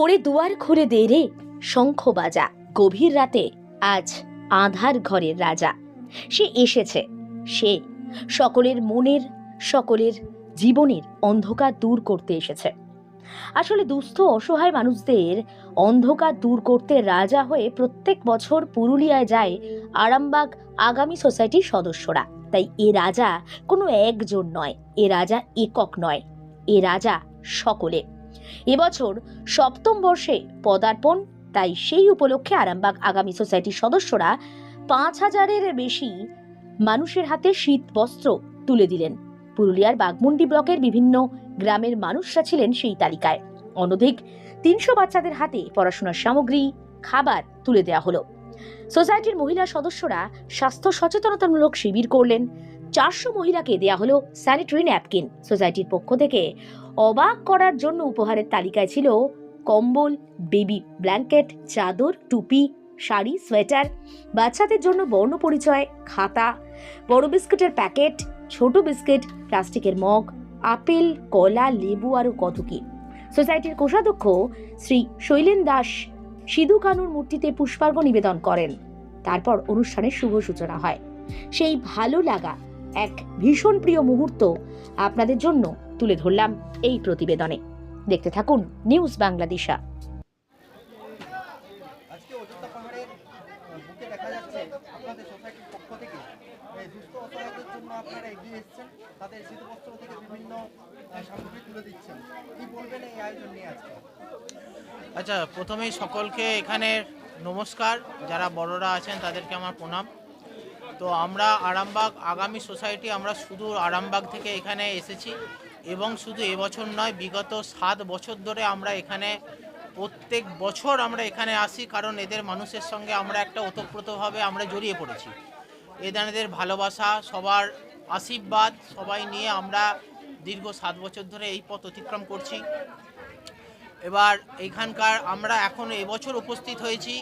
ওরে দুয়ার খুলে দে রে, শঙ্খ বাজা, গভীর রাতে আজ আধার ঘরের রাজা। সে এসেছে, সে সকলের মনের, সকলের জীবনের অন্ধকার দূর করতে এসেছে। আসলে দুস্থ, অসহায় মানুষদের অন্ধকার দূর করতে রাজা হয়ে প্রত্যেক বছর পুরুলিয়ায় যায় আরামবাগ আগামী সোসাইটির সদস্যরা। তাই এ রাজা কোনো একজন নয়, এ রাজা একক নয়, এ রাজা সকলে। এবছর সপ্তম বর্ষে পদার্পণ, তাই সেই উপলক্ষে আরামবাগ আগামী সোসাইটির সদস্যরা পাঁচ হাজারের বেশি মানুষের হাতে শীত বস্ত্র তুলে দিলেন। পুরুলিয়ার বাগমুন্ডি ব্লকের বিভিন্ন গ্রামের মানুষরা ছিলেন সেই তালিকায়। অনধিক তিনশো বাচ্চাদের হাতে পড়াশোনার সামগ্রী, খাবার তুলে দেওয়া হলো। সোসাইটির মহিলা সদস্যরা স্বাস্থ্য সচেতনতামূলক শিবির করলেন। চারশো মহিলাকে দেয়া হলো স্যানিটারি ন্যাপকিন সোসাইটির পক্ষ থেকে। অবাক করার জন্য উপহারের তালিকায় ছিল কম্বল বেবি ব্ল্যাঙ্কেট চাদর, টুপি, শাড়ি সোয়েটার বাচ্চাদের জন্য বর্ণ পরিচয়, খাতা, বড় বিস্কুটের প্যাকেট, ছোট বিস্কিট, প্লাস্টিকের মগ, আপেল, কলা, লেবু আরও কত কি। সোসাইটির কোষাধ্যক্ষ শ্রী শৈলেন দাস সিধু কানুর মূর্তিতে পুষ্পার্ঘ নিবেদন করেন। তারপর অনুষ্ঠানের শুভ সূচনা হয়। সেই ভালো লাগা এক ভীষণ প্রিয় মুহূর্ত আপনাদের জন্য তুলে ধরলাম এই প্রতিবেদনে। দেখতে থাকুন নিউজ বাংলাদেশা আজকে অযোধ্যা পাহাড়ের আহ, বুকে দেখা যাচ্ছে আপনাদের সোসাইটির পক্ষ থেকে সুস্থ অসহায়দের জন্য আপনারা এগিয়ে এসেছেন তাদের শীতবস্ত্র থেকে বিভিন্ন সামগ্রী তুলে দিচ্ছেন। কি বলবেন এই আয়োজন নিয়ে আজকে? আচ্ছা প্রথমেই সকলকে এখানে নমস্কার। যারা বড়রা আছেন তাদেরকে আমার প্রণাম। তো আমরা আরামবাগ আগামী সোসাইটি, আমরা শুধু আরামবাগ থেকে এখানে এসেছি এবং শুধু এবছর নয়, বিগত সাত বছর ধরে আমরা এখানে, প্রত্যেক বছর আমরা এখানে আসি কারণ এদের মানুষের সঙ্গে আমরা একটা ওতপ্রোতভাবে আমরা জড়িয়ে পড়েছি। এদের ভালোবাসা, সবার আশীর্বাদ, সবাই নিয়ে আমরা দীর্ঘ সাত বছর ধরে এই পথ অতিক্রম করছি। এবার এইখানকার আমরা এখন এবছর উপস্থিত হয়েছি।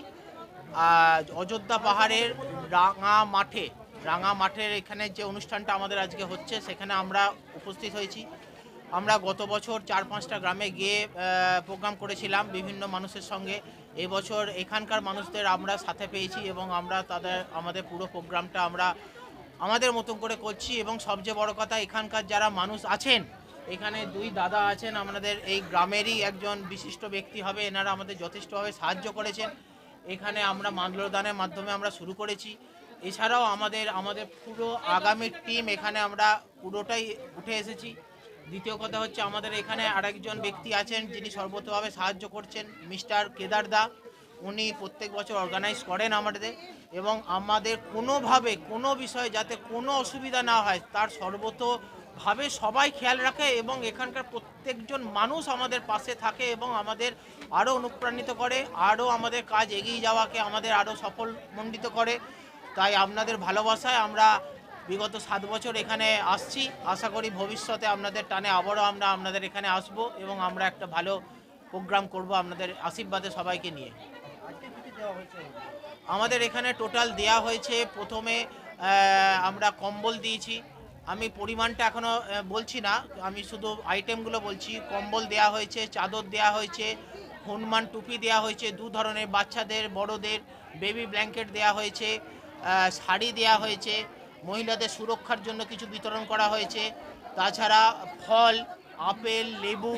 অযোধ্যা পাহাড়ের রাঙা মাঠে, রাঙা মাঠের এখানে যে অনুষ্ঠানটা আমাদের আজকে হচ্ছে, সেখানে আমরা উপস্থিত হয়েছি। আমরা গত বছর চার পাঁচটা গ্রামে গিয়ে প্রোগ্রাম করেছিলাম বিভিন্ন মানুষের সঙ্গে। এবছর এখানকার মানুষদের আমরা সাথে পেয়েছি এবং আমরা তাদের, আমাদের পুরো প্রোগ্রামটা আমরা আমাদের মতন করে করছি এবং সবচেয়ে বড় কথা, এখানকার যারা মানুষ আছেন, এখানে দুই দাদা আছেন, আমাদের এই গ্রামেরই একজন বিশিষ্ট ব্যক্তি হবে, এনারা আমাদের যথেষ্টভাবে সাহায্য করেছেন। এখানে আমরা মাল্যদানের মাধ্যমে আমরা শুরু করেছি। এছাড়াও আমাদের আমাদের পুরো আগামী টিম এখানে আমরা পুরোটাই উঠে এসেছি। দ্বিতীয় কথা হচ্ছে আমাদের এখানে আরেকজন ব্যক্তি আছেন যিনি সর্বতভাবে সাহায্য করছেন, মিস্টার কেদার দা। উনি প্রত্যেক বছর অর্গানাইজ করেন আমাদের এবং আমাদের কোনোভাবে কোনো বিষয়ে যাতে কোনো অসুবিধা না হয়, তার সর্বতভাবে সবাই খেয়াল রাখে এবং এখানকার প্রত্যেকজন মানুষ আমাদের পাশে থাকে এবং আমাদের আরও অনুপ্রাণিত করে আরও আমাদের কাজ এগিয়ে যাওয়াকে আমাদের আরও সফল মণ্ডিত করে। তাই আপনাদের ভালোবাসায় আমরা বিগত সাত বছর এখানে আসছি। আশা করি ভবিষ্যতে আপনাদের টানে আবারও আমরা আপনাদের এখানে আসব এবং আমরা একটা ভালো প্রোগ্রাম করব আপনাদের আশীর্বাদে সবাইকে নিয়ে। আমাদের এখানে টোটাল দেয়া হয়েছে, প্রথমে আমরা কম্বল দিয়েছি। আমি পরিমাণটা এখনও বলছি না। আমি শুধু আইটেমগুলো বলছি। কম্বল দেয়া হয়েছে, চাদর দেয়া হয়েছে, হনুমান টুপি দেয়া হয়েছে, দু ধরনের বাচ্চাদের, বড়দের বেবি ব্ল্যাঙ্কেট দেয়া হয়েছে শাড়ি দেয়া হয়েছে, মহিলাদের সুরক্ষার জন্য কিছু বিতরণ করা হয়েছে। তাছাড়া ফল, আপেল, লেবু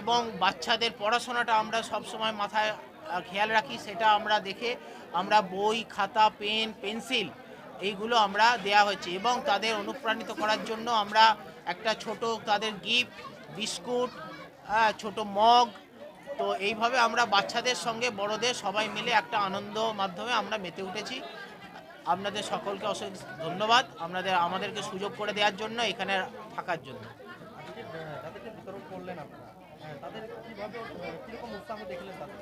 এবং বাচ্চাদের পড়াশোনাটা আমরা সবসময় মাথায় খেয়াল রাখি, সেটা আমরা দেখে আমরা বই, খাতা, পেন, পেন্সিল এইগুলো আমরা দেয়া হয়েছে এবং তাদের অনুপ্রাণিত করার জন্য আমরা একটা ছোট তাদের গিফট বিস্কুট আহ, ছোট মগ তো এইভাবে আমরা বাচ্চাদের সঙ্গে বড়দের সবাই মিলে একটা আনন্দ মাধ্যমে আমরা মেতে উঠেছি। আপনাদের সকলকে অশেষ ধন্যবাদ আপনাদের আমাদেরকে সুযোগ করে দেওয়ার জন্য এখানে থাকার জন্য। আহ, যাদেরকে বিতরণ করলেন আপনারা। হ্যাঁ, তাদের উৎসাহ দেখলেন তাদের?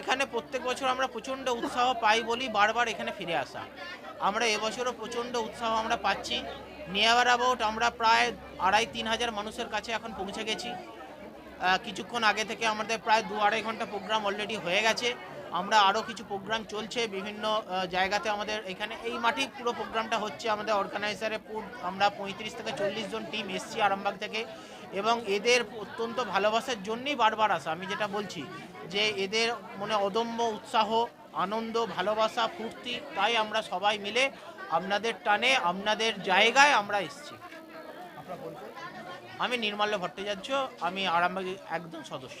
এখানে প্রত্যেক বছর আমরা প্রচণ্ড উৎসাহ পাই বলি বারবার এখানে ফিরে আসা। আমরা এবছরও প্রচণ্ড উৎসাহ আমরা পাচ্ছি। নিয়ার অ্যাবাউট আমরা প্রায় আড়াই তিন হাজার মানুষের কাছে এখন পৌঁছে গেছি। কিছুক্ষণ আগে থেকে আমাদের প্রায় দু আড়াই ঘণ্টা প্রোগ্রাম অলরেডি হয়ে গেছে। আমরা আরও কিছু প্রোগ্রাম চলছে বিভিন্ন জায়গাতে আমাদের এখানে। এই মাঠেই পুরো প্রোগ্রামটা হচ্ছে আমাদের অর্গানাইজারে পুর আমরা পঁয়ত্রিশ থেকে চল্লিশ জন টিম এসছি আরামবাগ থেকে। এবং এদের অত্যন্ত ভালোবাসার জন্যই বারবার আসা, আমি যেটা বলছি, যে এদের মনে অদম্য উৎসাহ, আনন্দ, ভালোবাসা, ফুর্তি, তাই আমরা সবাই মিলে আপনাদের টানে, আপনাদের জায়গায় আমরা এসছি। আমি নির্মাল্য ভট্টাচার্য, আমি আরামবাগী একদম সদস্য।